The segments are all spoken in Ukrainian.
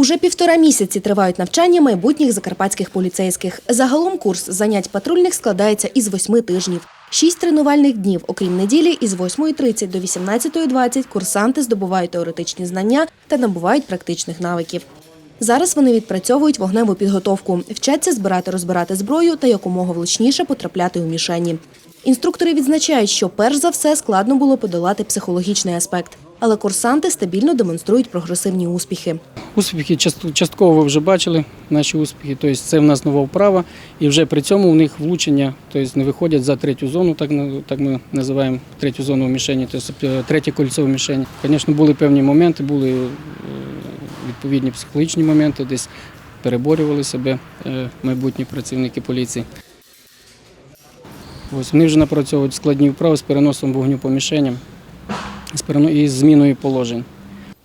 Уже півтора місяці тривають навчання майбутніх закарпатських поліцейських. Загалом курс занять патрульних складається із восьми тижнів. Шість тренувальних днів, окрім неділі, із 8.30 до 18.20 курсанти здобувають теоретичні знання та набувають практичних навиків. Зараз вони відпрацьовують вогневу підготовку, вчаться збирати розбирати зброю та якомога влучніше потрапляти у мішені. Інструктори відзначають, що перш за все складно було подолати психологічний аспект, але курсанти стабільно демонструють прогресивні успіхи. Успіхи част- частково ви вже бачили наші успіхи. Тобто це в нас нова вправа, і вже при цьому у них влучення, тобто не виходять за третю зону, так, так ми називаємо третю зону в мішені, тобто третє кольцо в мішені. Звісно, були певні моменти, були е, відповідні психологічні моменти, десь переборювали себе е, майбутні працівники поліції. Ось вони вже напрацьовують складні вправи з переносом вогню по мішеням з перено- і з зміною положень.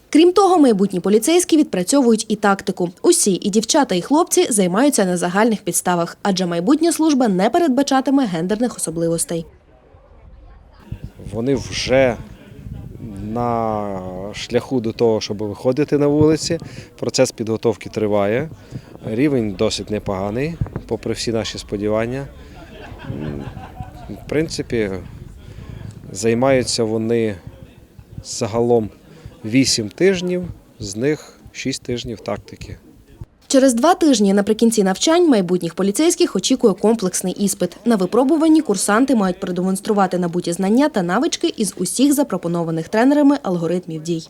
Крім того, майбутні поліцейські відпрацьовують і тактику. Усі, і дівчата, і хлопці займаються на загальних підставах, адже майбутня служба не передбачатиме гендерних особливостей. Вони вже на шляху до того, щоб виходити на вулиці. Процес підготовки триває. Рівень досить непоганий, попри всі наші сподівання. В принципі, займаються вони загалом 8 тижнів, з них 6 тижнів тактики. Через два тижні наприкінці навчань майбутніх поліцейських очікує комплексний іспит. На випробуванні курсанти мають продемонструвати набуті знання та навички із усіх запропонованих тренерами алгоритмів дій.